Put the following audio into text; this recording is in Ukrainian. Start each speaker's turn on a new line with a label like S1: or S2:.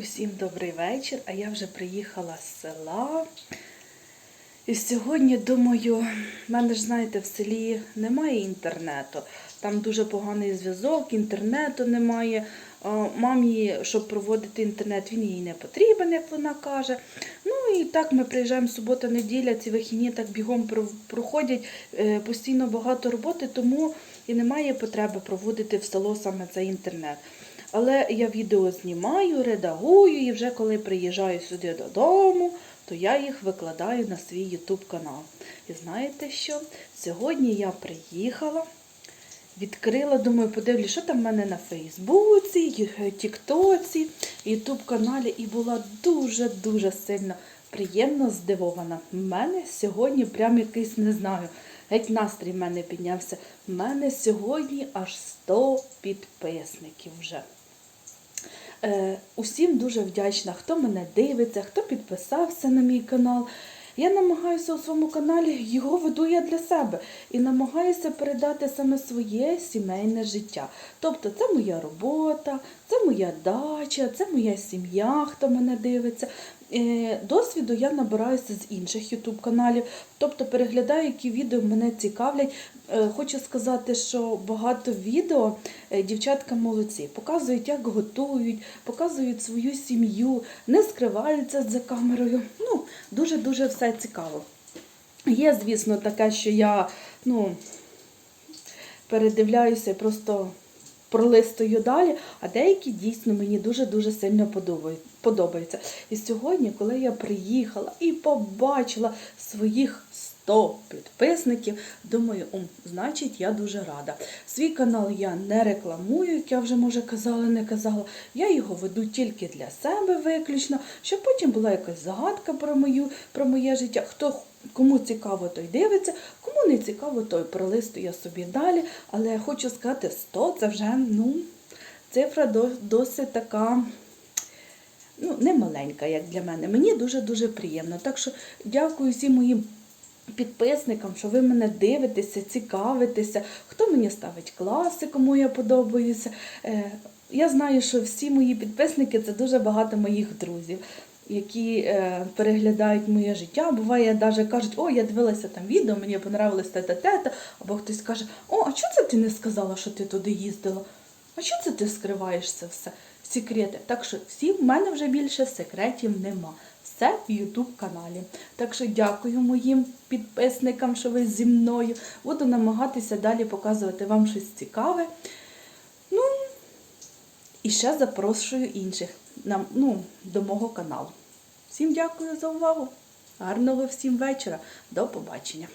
S1: Усім добрий вечір, а я вже приїхала з села. І сьогодні думаю, в мене ж, знаєте, в селі немає інтернету. Там дуже поганий зв'язок, інтернету немає. Мамі, щоб проводити інтернет, він їй не потрібен, як вона каже. Ну і так ми приїжджаємо субота, неділя, ці вихідні так бігом проходять, е, постійно багато роботи, тому і немає потреби проводити в село саме цей інтернет. Але я відео знімаю, редагую, і вже коли приїжджаю сюди додому, то я їх викладаю на свій YouTube канал. І знаєте що? Сьогодні я приїхала, відкрила, думаю, подивлюсь, що там в мене на Фейсбуці, е, Тіктоці, Ютуб каналі, і була дуже-дуже сильно приємно здивована. В мене сьогодні прям якийсь не знаю. Геть настрій в мене піднявся. У мене сьогодні аж 100 підписників вже. Е, усім дуже вдячна, хто мене дивиться, хто підписався на мій канал. Я намагаюся у своєму каналі, його веду я для себе і намагаюся передати саме своє сімейне життя. Тобто це моя робота, це моя дача, це моя сім'я, хто мене дивиться. Е, Досвіду я набираюся з інших ютуб каналів, тобто переглядаю, які відео мене цікавлять. Е, Хочу сказати, що багато відео е, дівчатка молодці, показують, як готують, показують свою сім'ю, не скриваються за камерою. Ну, дуже-дуже все цікаво. Є, звісно, таке, що я ну, передивляюся, просто пролистую далі, а деякі дійсно мені дуже-дуже сильно подобають- подобаються. І сьогодні, коли я приїхала і побачила своїх 100 підписників, думаю, «Ом, значить, я дуже рада. Свій канал я не рекламую, як я вже може казала, не казала. Я його веду тільки для себе виключно, щоб потім була якась загадка про мою, про моє життя. Хто Кому цікаво, той дивиться, кому не цікаво, той пролистує собі далі. Але я хочу сказати, 100 це вже ну, цифра досить така ну, не маленька, як для мене. Мені дуже-дуже приємно. Так що дякую всім моїм підписникам, що ви мене дивитеся, цікавитеся, хто мені ставить класи, кому я подобаюся. Е, Я знаю, що всі мої підписники це дуже багато моїх друзів. Які е, переглядають моє життя. Буває, навіть кажуть, о, я дивилася там відео, мені понравилось те-те-те, або хтось каже, о, а чого це ти не сказала, що ти туди їздила? А що це ти скриваєш це все? Секрети. Так що всі в мене вже більше секретів нема. Все в Ютуб каналі. Так що дякую моїм підписникам, що ви зі мною. Буду намагатися далі показувати вам щось цікаве. Ну, і ще запрошую інших на, ну, до мого каналу. Всім дякую за увагу. Гарного всім вечора. До побачення.